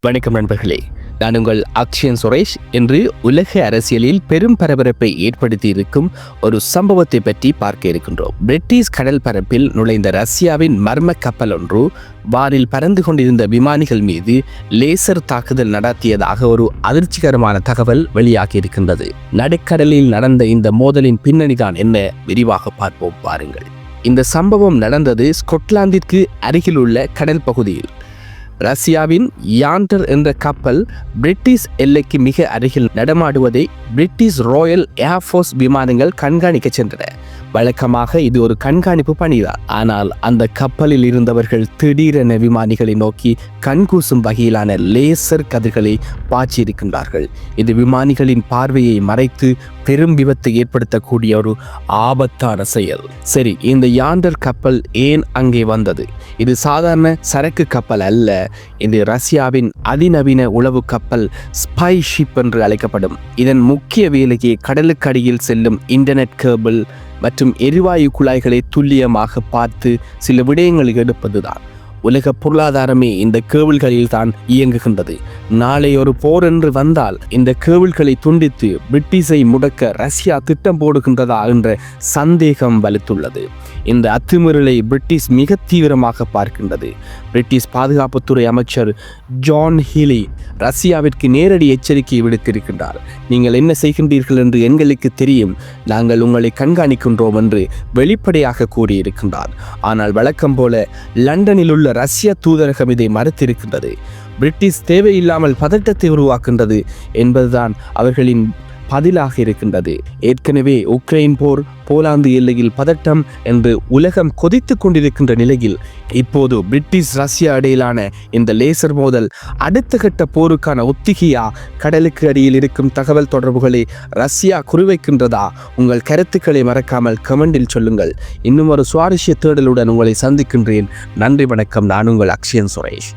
வணக்கம் நண்பர்களே. நான் உங்கள் அக்ஷயன் சுரேஷ். என்று உலக அரசியலில் பெரும் பரபரப்பை ஏற்படுத்தி இருக்கும் ஒரு சம்பவத்தை பற்றி பார்க்க இருக்கின்றோம். பிரிட்டிஷ் கடல் பரப்பில் நுழைந்த ரஷ்யாவின் மர்ம கப்பல் ஒன்று வானில் பறந்து கொண்டிருந்த விமானிகள் மீது லேசர் தாக்குதல் நடத்தியதாக ஒரு அதிர்ச்சிகரமான தகவல் வெளியாகி இருக்கின்றது நடுக்கடலில் நடந்த இந்த மோதலின் பின்னணிதான் என்ன? விரிவாக பார்ப்போம் பாருங்கள். இந்த சம்பவம் நடந்தது ஸ்கொட்லாந்திற்கு அருகிலுள்ள கடல் பகுதியில். ரஷ்யாவின் யாண்டர் என்ற கப்பல் பிரிட்டிஷ் எல்லைக்கு மிக அருகில் நடமாடுவதை பிரிட்டிஷ் ராயல் ஏர்ஃபோர்ஸ் விமானங்கள் கண்காணிக்க சென்றன. வழக்கமாக இது ஒரு கண்காணிப்பு பணிதான். ஆனால் அந்த கப்பலில் இருந்தவர்கள் திடீரென விமானிகளை நோக்கி கண்கூசும் வகையிலான லேசர் கதிர்களை பாய்ச்சியிருக்கின்றார்கள். இது விமானிகளின் பார்வையை மறைத்து பெரும் விபத்தை ஏற்படுத்தக்கூடிய ஒரு ஆபத்தான செயல். சரி இந்த யாண்டர் கப்பல் ஏன் அங்கே வந்தது? இது சாதாரண சரக்கு கப்பல் அல்ல. இது ரஷ்யாவின் அதிநவீன உளவு கப்பல் ஸ்பை ஷிப் என்று அழைக்கப்படும். இதன் முக்கிய வேலையை கடலுக்கடியில் செல்லும் இன்டர்நெட் கேபிள் மற்றும் எரிவாயு குழாய்களை துல்லியமாக பார்த்து சில விடயங்களை எடுப்பதுதான். உலக பொருளாதாரமே இந்த கேவல்களில் தான் இயங்குகின்றது. நாளை ஒரு போர் என்று வந்தால் இந்த கேவல்களை துண்டித்து பிரிட்டிஷை முடக்க ரஷ்யா திட்டம் போடுகின்றதா என்ற சந்தேகம் வலுத்துள்ளது. இந்த அத்துமீறலை பிரிட்டிஷ் மிக தீவிரமாக பார்க்கின்றது. பிரிட்டிஷ் பாதுகாப்புத்துறை அமைச்சர் ஜான் ஹீலி ரஷ்யாவிற்கு நேரடி எச்சரிக்கை விடுத்திருக்கின்றார். நீங்கள் என்ன செய்கின்றீர்கள் என்று எங்களுக்கு தெரியும். நாங்கள் உங்களை கண்காணிக்கின்றோம் என்று வெளிப்படையாக கூறியிருக்கின்றார். ஆனால் வழக்கம் போல லண்டனில் உள்ள ரஷ்ய தூதரகம் இதை மறுத்திருக்கின்றது. பிரிட்டிஷ் தேவையில்லாமல் பதட்டத்தை உருவாக்கின்றது என்பதுதான் அவர்களின் பதிலாக இருக்கின்றது. ஏற்கனவே உக்ரைன் போர் போலாந்து எல்லையில் பதட்டம் என்று உலகம் கொதித்து கொண்டிருக்கின்ற நிலையில் இப்போது பிரிட்டிஷ் ரஷ்யா இடையிலான இந்த லேசர் மோதல் அடுத்த கட்ட போருக்கான ஒத்திகையா? கடலுக்கு அடியில் இருக்கும் தகவல் தொடர்புகளை ரஷ்யா குறிவைக்கின்றதா? உங்கள் கருத்துக்களை மறக்காமல் கமெண்டில் சொல்லுங்கள். இன்னும் ஒரு சுவாரஸ்ய தேடலுடன் உங்களை சந்திக்கின்றேன். நன்றி வணக்கம். நான் உங்கள் அக்ஷயன் சுரேஷ்.